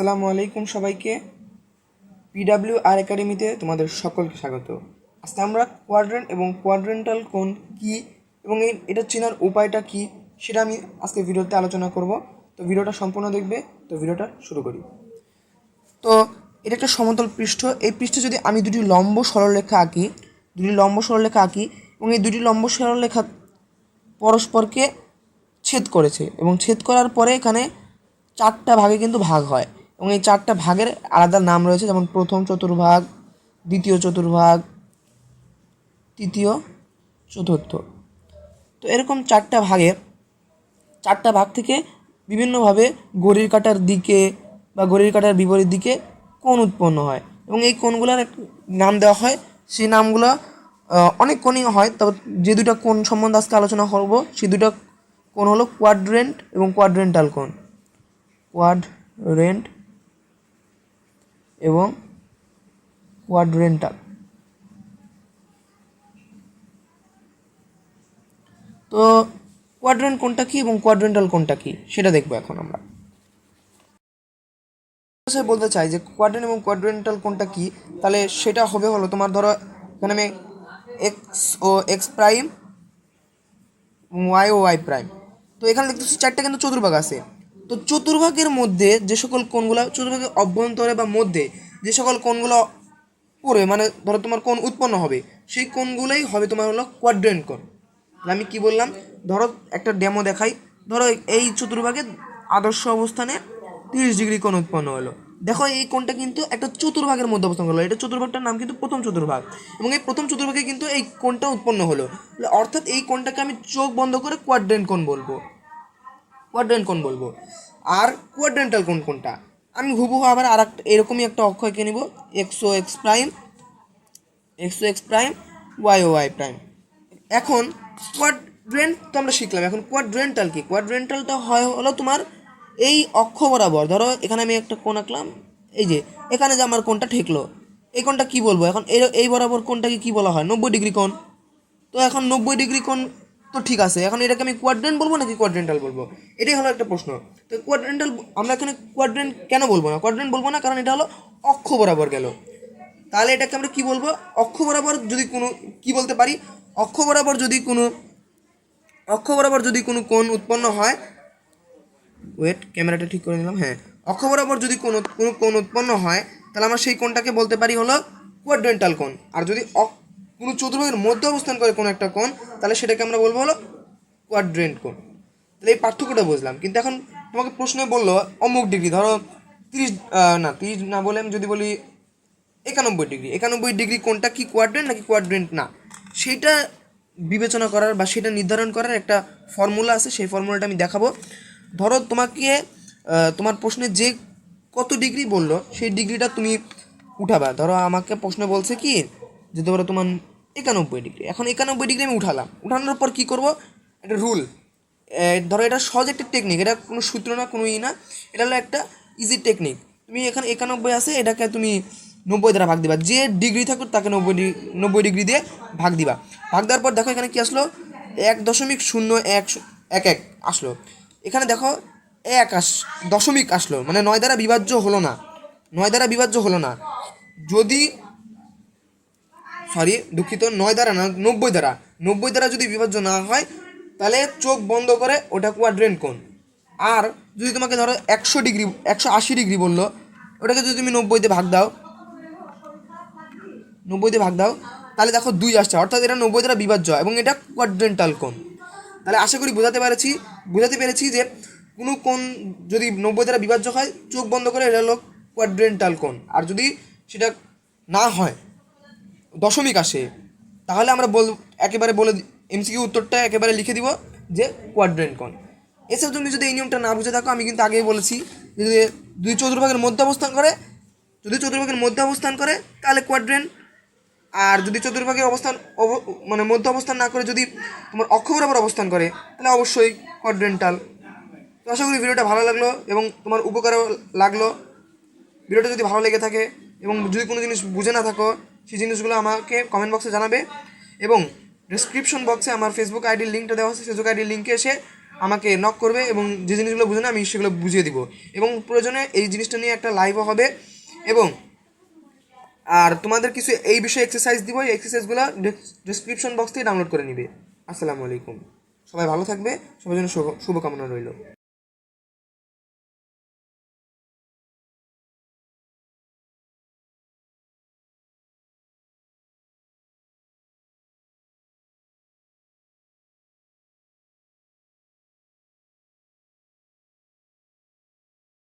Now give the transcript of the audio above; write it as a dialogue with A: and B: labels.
A: আসসালামু আলাইকুম সবাইকে। পিডাব্লিউ আর একাডেমিতে তোমাদের সকলকে স্বাগত। আজকে আমরা কোয়াড্রেন্ট এবং কোয়াড্রেন্টাল কোন কী এবং এটা চেনার উপায়টা কী সেটা আমি আজকে ভিডিওতে আলোচনা করব। তো ভিডিওটা সম্পূর্ণ দেখবে, তো ভিডিওটা শুরু করি। তো এটা একটা সমতল পৃষ্ঠ। এই পৃষ্ঠে যদি আমি দুটি লম্ব সরলরেখা আঁকি, দুটি লম্ব সরলরেখা আঁকি এবং এই দুটি লম্ব সরলরেখা পরস্পরকে ছেদ করেছে এবং ছেদ করার পরে এখানে চারটা ভাগে কিন্তু ভাগ হয়। এবং এই চারটা ভাগের আলাদা নাম রয়েছে, যেমন প্রথম চতুর্ভাগ, দ্বিতীয় চতুর্ভাগ, তৃতীয় চতুর্থ। তো এরকম চারটা ভাগের, চারটা ভাগ থেকে বিভিন্নভাবে ঘড়ির কাটার দিকে বা ঘড়ির কাটার বিপরীত দিকে কোণ উৎপন্ন হয় এবং এই কোণগুলোর নাম দেওয়া হয়। সেই নামগুলো অনেক কোণই হয়, তবে যে দুটো কোণ সম্বন্ধে আজকে আলোচনা করব, সেই দুটো কোণ হলো কোয়াড্রেন্ট এবং কোয়াড্রেন্টাল কোণ। কোয়াড্রেন্ট এবং কোয়াড্রেন্টাল তো কোয়াড্রেন্ট কোনটা কি এবং কোয়াড্রেন্টাল কোনটা কি, সেটা দেখব এখন আমরা। ভাষায় বলতে চাই যে কোয়াড্রেন্ট এবং কোয়াড্রেন্টাল কোনটা কি, তাহলে সেটা হবে হলো তোমার ধরো এখানে আমি এক্স ও এক্স প্রাইম ওয়াই ও ওয়াই প্রাইম তো এখানে দেখতেছি চারটা কিন্তু চতুর্ভাগ আছে। তো চতুর্ভাগের মধ্যে যে সকল কোণগুলো চতুর্ভাগের অভ্যন্তরে বা মধ্যে যে সকল কোণগুলো পড়বে মানে ধরো তোমার কোণ উৎপন্ন হবে, সেই কোণগুলোই হবে তোমার হলো কোয়াড্রেন্ট কোণ। আমি কি বললাম? ধরো একটা ডেমো দেখাই। ধরো এই চতুর্ভাগে আদর্শ অবস্থানে তিরিশ ডিগ্রি কোণ উৎপন্ন হলো। দেখো এই কোণটা কিন্তু একটা চতুর্ভাগের মধ্যে অবস্থান করল। এটা চতুর্ভাগটার নাম কিন্তু প্রথম চতুর্ভাগ। এবং এই প্রথম চতুর্ভাগে কিন্তু এই কোণটা উৎপন্ন হলো। অর্থাৎ এই কোণটাকে আমি চোখ বন্ধ করে কোয়াড্রেন্ট কোণ বলব। কোয়াড্রেন্ট কোন বলব। আর কোয়াড্রেন্টাল কোন কোনটা আমি হুবহু আবার আর একটা এরকমই একটা অক্ষর এঁকে নিব এক্সো x prime Exo x prime y y prime এখন কোয়াড্রেন্ট তো আমরা শিখলাম, এখন কোয়াড্রেন্টাল কি? কোয়াড্রেন্টালটা হয় হলো তোমার এই অক্ষ বরাবর। ধরো এখানে আমি একটা কোণ আঁকলাম, এই যে, এখানে যে আমার কোনটা ঠেকলো, এই কোনটা কি বলব? এখন এই এই বরাবর কোণটাকে কি বলা হয়? নব্বই ডিগ্রি কোণ। তো এখন নব্বই ডিগ্রি কোণ তো ঠিক আছে, এখন এটাকে আমি কোয়াড্রেন্ট বলব নাকি কোয়াড্রেন্টাল বলব? এটাই হলো একটা প্রশ্ন। তো কোয়াড্রেন্টাল আমরা এখানে কোয়াড্রেন্ট কেন বলব না? কোয়াড্রেন্ট বলব না কারণ এটা হলো অক্ষ বরাবর গেল। তাহলে এটাকে আমরা কি বলব? অক্ষ বরাবর যদি কোনো, কি বলতে পারি? অক্ষ বরাবর যদি কোনো, অক্ষ বরাবর যদি কোনো কোণ উৎপন্ন হয় ওয়েট ক্যামেরাটা ঠিক করে নিলাম হ্যাঁ। অক্ষ বরাবর যদি কোনো কোনো কোণ উৎপন্ন হয়, তাহলে আমরা সেই কোণটাকে বলতে পারি হলো কোয়াড্রেন্টাল কোণ। আর যদি কোনো চতুর্ভাগের মধ্যে অবস্থান করে কোনো একটা কোণ, তাহলে সেটাকে আমরা বলব হলো কোয়াড্রেন্ট কোণ। তাহলে এই পার্থক্যটা বুঝলাম। কিন্তু এখন তোমাকে প্রশ্নে বলল, অমুক ডিগ্রি ধরো তিরিশ না তিরিশ না বলে আমি যদি বলি একানব্বই ডিগ্রি একানব্বই ডিগ্রি কোনটা কি কোয়াড্রেন্ট নাকি কোয়াড্রেন্ট না? সেটা বিবেচনা করার বা সেটা নির্ধারণ করার একটা ফর্মুলা আছে, সেই ফর্মুলাটা আমি দেখাবো। ধরো তোমাকে তোমার প্রশ্নে যে কত ডিগ্রি বলল, সেই ডিগ্রিটা তুমি উঠাবা। ধরো আমাকে প্রশ্ন বলছে কি, যে ধরো তোমার একানব্বই ডিগ্রি। এখন একানব্বই ডিগ্রি আমি উঠালাম। উঠানোর পর কী করব? একটা রুল ধরো এটা সহজ একটা টেকনিক এটা কোনো সূত্র না, কোনো ই না। এটা হলো একটা ইজি টেকনিক তুমি এখানে একানব্বই আছে, এটাকে তুমি নব্বই দ্বারা ভাগ দিবা। যে ডিগ্রি থাকুক, তাকে নব্বই ডিগ্রি নব্বই ডিগ্রি দিয়ে ভাগ দিবা। ভাগ দেওয়ার পর দেখো এখানে কী আসলো? এক দশমিক শূন্য এক এক এক আসলো। এখানে দেখো এক আস, দশমিক আসলো। মানে নয় দ্বারা বিভাজ্য হলো না। নয় দ্বারা বিভাজ্য হলো না। যদি সরি, দুঃখিত, নয় দ্বারা না, নব্বই দ্বারা নব্বই দ্বারা যদি বিভাজ্য না হয়, তাহলে চোখ বন্ধ করে ওটা কোয়াড্রেন্ট কোণ। আর যদি তোমাকে ধরো একশো ডিগ্রি, একশো আশি ডিগ্রি বলল, ওটাকে যদি তুমি নব্বইতে ভাগ দাও, নব্বইতে ভাগ দাও, তাহলে দেখো দুই আসছে। অর্থাৎ এটা নব্বই দ্বারা বিভাজ্য এবং এটা কোয়াড্রেন্টাল কোণ। তাহলে আশা করি বোঝাতে পেরেছি বোঝাতে পেরেছি যে কোনো কোণ যদি নব্বই দ্বারা বিভাজ্য হয়, চোখ বন্ধ করে এটা হলো কোয়াড্রেন্টাল কোণ। আর যদি সেটা না হয় দশমিক আসে। তাহলে আমরা বল একেবারে বলে এমসিকিউ উত্তরটা একেবারে লিখে দিব যে কোয়াড্রেন্ট কোন এছাড়া তুমি যদি এই নিয়মটা না বুঝে থাকো, আমি কিন্তু আগেই বলেছি, যদি দুই চতুর্ভাগের মধ্যে অবস্থান করে, যদি চতুর্ভাগের মধ্যে অবস্থান করে, তাহলে কোয়াড্রেন্ট আর যদি চতুর্ভাগের অবস্থান অব- মানে মধ্য অবস্থান না করে, যদি তোমার অক্ষ বরাবর অবস্থান করে, তাহলে অবশ্যই কোয়াড্রেন্টাল তো আশা করি ভিডিওটা ভালো লাগল এবং তোমার উপকারও লাগল। ভিডিওটা যদি ভালো লেগে থাকে এবং যদি কোনো জিনিস বুঝে না থাকো সেই জিনিসগুলো আমাকে কমেন্ট বক্সে জানাবে এবং ডিসক্রিপশন বক্সে আমার ফেসবুক আইডির লিঙ্কটা দেওয়া আছে। ফেসবুক আইডির লিঙ্কে এসে আমাকে নক করবে এবং যে জিনিসগুলো বুঝে না, আমি সেগুলো বুঝিয়ে দিব। এবং প্রয়োজনে এই জিনিসটা নিয়ে একটা লাইভও হবে এবং আর তোমাদের কিছু এই বিষয়ে এক্সারসাইজ দিব, এই এক্সারসাইজগুলো ডিসক্রিপশন বক্স থেকে ডাউনলোড করে নিবে। আসসালামু আলাইকুম। সবাই ভালো থাকবে, সবার জন্য শুভ শুভকামনা রইল।